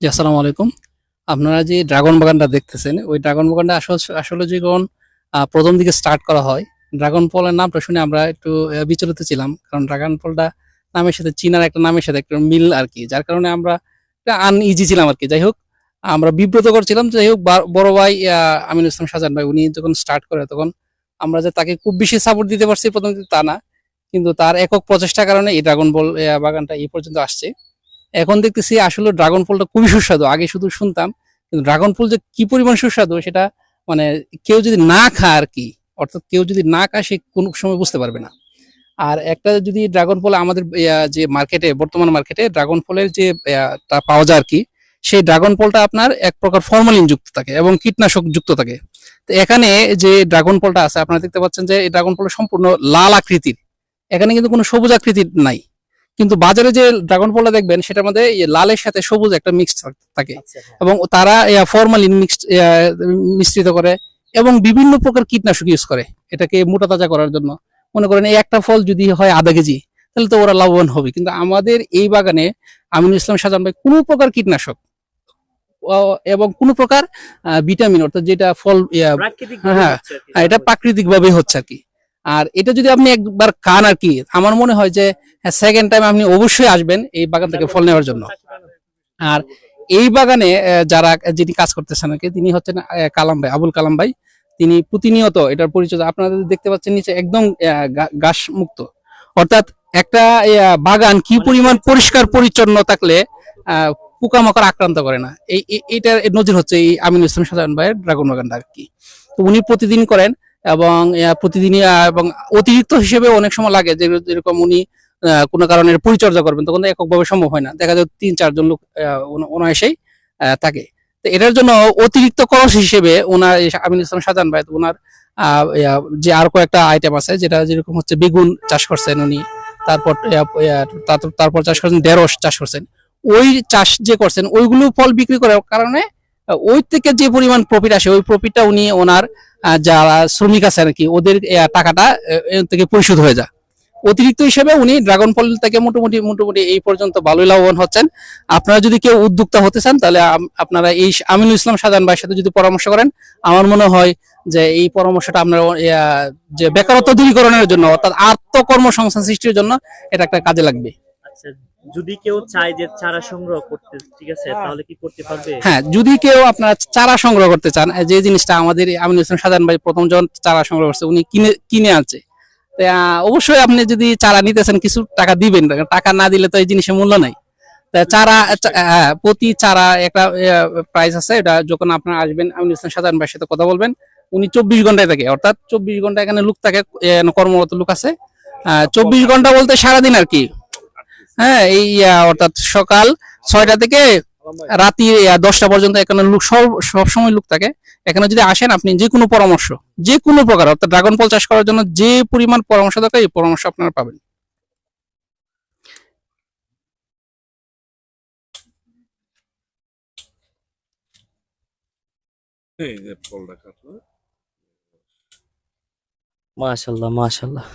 জি আসসালামু আলাইকুম। আপনারা যে ড্রাগন বাগানটা দেখতেছেন ওই ড্রাগন বাগানটা আসলে আসলে যখন প্রথম দিকে স্টার্ট করা হয় ড্রাগন ফলের নামটা শুনে আমরা একটু বিচলিত ছিলাম। কারণ ড্রাগন ফলটা নামের সাথে চীনার একটা নামের সাথে একটা মিল আর কি যার কারণে আমরা আনইজি ছিলাম আর কি। যাই হোক আমরা বিব্রত করছিলাম যাই হোক বড় ভাই আহ, আমিনুল ইসলাম শাহজাহান ভাই উনি যখন স্টার্ট করে তখন আমরা যে তাকে খুব বেশি সাপোর্ট দিতে পারছি প্রথম তা না। কিন্তু তার একক প্রচেষ্টার কারণে এই ড্রাগন বল বাগানটা এই পর্যন্ত আসছে। এখন দেখতেছি আসলে ড্রাগন ফলটা খুবই সুস্বাদু। আগে শুধু শুনতাম, কিন্তু ড্রাগন ফল যে কি পরিমাণ সুস্বাদু সেটা মানে কেউ যদি না খায় আর কি অর্থাৎ কেউ যদি না খায় সে কোনো সময় বুঝতে পারবে না। আর একটা যদি ড্রাগন ফল আমাদের যে মার্কেটে বর্তমান মার্কেটে ড্রাগন ফলের যে পাওয়া যায় আর কি সেই ড্রাগন ফলটা আপনার এক প্রকার ফরমালিন যুক্ত থাকে এবং কীটনাশক যুক্ত থাকে। তো এখানে যে ড্রাগন ফলটা আছে, আপনারা দেখতে পাচ্ছেন যে এই ড্রাগন ফলটা সম্পূর্ণ লাল আকৃতির। এখানে কিন্তু কোনো সবুজ আকৃতির নাই। কিন্তু বাজারে যে ড্রাগন ফলটা দেখবেন সেটার মধ্যে লালের সাথে সবুজ একটা মিক্স থাকে এবং তারা ফরমালিন মিক্সড মিশ্রিত করে এবং বিভিন্ন প্রকার কীটনাশক ইউজ করে এটাকে মোটা তাজা করার জন্য। মনে করেন এই একটা ফল যদি হয় আধা কেজি তাহলে তো ওরা লাভবান হবে। কিন্তু আমাদের এই বাগানে আমিনুল ইসলাম সাজান ভাই কোনো প্রকার কীটনাশক এবং কোনো প্রকার ভিটামিন অর্থাৎ যেটা ফল হ্যাঁ, হ্যাঁ, এটা প্রাকৃতিক ভাবে হচ্ছে আর কি। আর এটা যদি আপনি একবার খান আর কি আমার মনে হয় যে সেকেন্ড টাইম আপনি অবশ্যই আসবেন এই বাগান থেকে ফল নেওয়ার জন্য। আর এই বাগানে যারা যিনি কাজ করতেছেন আর কি তিনি হচ্ছেন কালাম ভাই আবুল কালাম ভাই। তিনি প্রতিনিয়ত এটার পরিচয় আপনারা দেখতে পাচ্ছেন নিচে একদম আহ, গা- ঘাস মুক্ত। অর্থাৎ একটা বাগান কি পরিমাণ পরিষ্কার পরিচ্ছন্ন থাকলে পোকামাকড় আক্রান্ত করে না। এই এইটার নজির হচ্ছে এই আমিনুল ইসলাম সাজান ভাইয়ের ড্রাগন বাগানটা আর কি। তো উনি প্রতিদিন করেন এবং প্রতিদিনই এবং অতিরিক্ত হিসেবে অনেক সময় লাগে যে, যেরকম উনি কোনো কারণে পরিচর্যা করবেন, তখন এককভাবে সম্ভব হয় না। দেখা যায় তিন, চারজন লোক অনায়াসেই থাকে। তো এটার জন্য অতিরিক্ত খরচ হিসেবে ওনার এই আমিনুল ইসলাম সাজান ভাই ওনার যে আর কয়েকটা আইটেম আছে, যেটা যেরকম হচ্ছে বেগুন চাষ করছেন উনি, তারপর তারপর- চাষ করছেন ঢেঁড়স চাষ করছেন, ওই চাষ যে করছেন, ওইগুলো ফল বিক্রি করার কারণে ওই থেকে যে পরিমাণ প্রফিট আসে, ওই প্রফিটটা উনি ওনার যারা শ্রমিক আছে আর কি, ওদের টাকাটা থেকে পরিশোধ হয়ে যায়। অতিরিক্ত হিসেবে উনি ড্রাগন ফল থেকে মোটামুটি মোটামুটি এই পর্যন্ত ভালোই লাভবান হচ্ছেন। আপনারা যদি কেউ উদ্যোক্তা হতে চান, তাহলে আপনারা এই আমিনুল ইসলাম সাজান ভাইয়ের সাথে যদি পরামর্শ করেন, আমার মনে হয় যে এই পরামর্শটা আপনার যে বেকারত্ব দূরীকরণের জন্য, অর্থাৎ আত্মকর্মসংস্থান সৃষ্টির জন্য এটা একটা কাজে লাগবে। আচ্ছা যদি কেউ চায় যে চারা সংগ্রহ করতে ঠিক আছে তাহলে কি করতে পারবে? হ্যাঁ যদি কেউ আপনার চারা সংগ্রহ করতে চান যে জিনিসটা আমাদের সাজান ভাই প্রথম যখন চারা সংগ্রহ করছে উনি কিনে কিনে আনছে। অবশ্যই আপনি যদি চারা নিতেছেন কিছু টাকা দিবেন টাকা না দিলে তো এই জিনিসের মূল্য নাই। চারা হ্যাঁ, প্রতি চারা একটা প্রাইস আছে এটা যখন আপনারা আসবেন আমিনুল সাজান ভাইয়ের সাথে কথা বলবেন উনি চব্বিশ ঘন্টায় থাকে অর্থাৎ চব্বিশ ঘণ্টা এখানে লোক থাকে কর্মরত লোক আছে। চব্বিশ ঘণ্টা বলতে সারাদিন আর কি হ্যাঁ এই অর্থাৎ সকাল ছয়টা থেকে রাতি দশটা পর্যন্ত এখানে লোক সব সব সময় লোক থাকে। এখানে যদি আসেন আপনি যে কোনো পরামর্শ যে কোনো প্রকার অর্থাৎ ড্রাগন ফল চাষ করার জন্য যে পরিমাণ পরামর্শ দরকার এই পরামর্শ আপনারা পাবেন। এই যে ফলটা কাটলো। মাশাল্লাহ মাশাল্লাহ।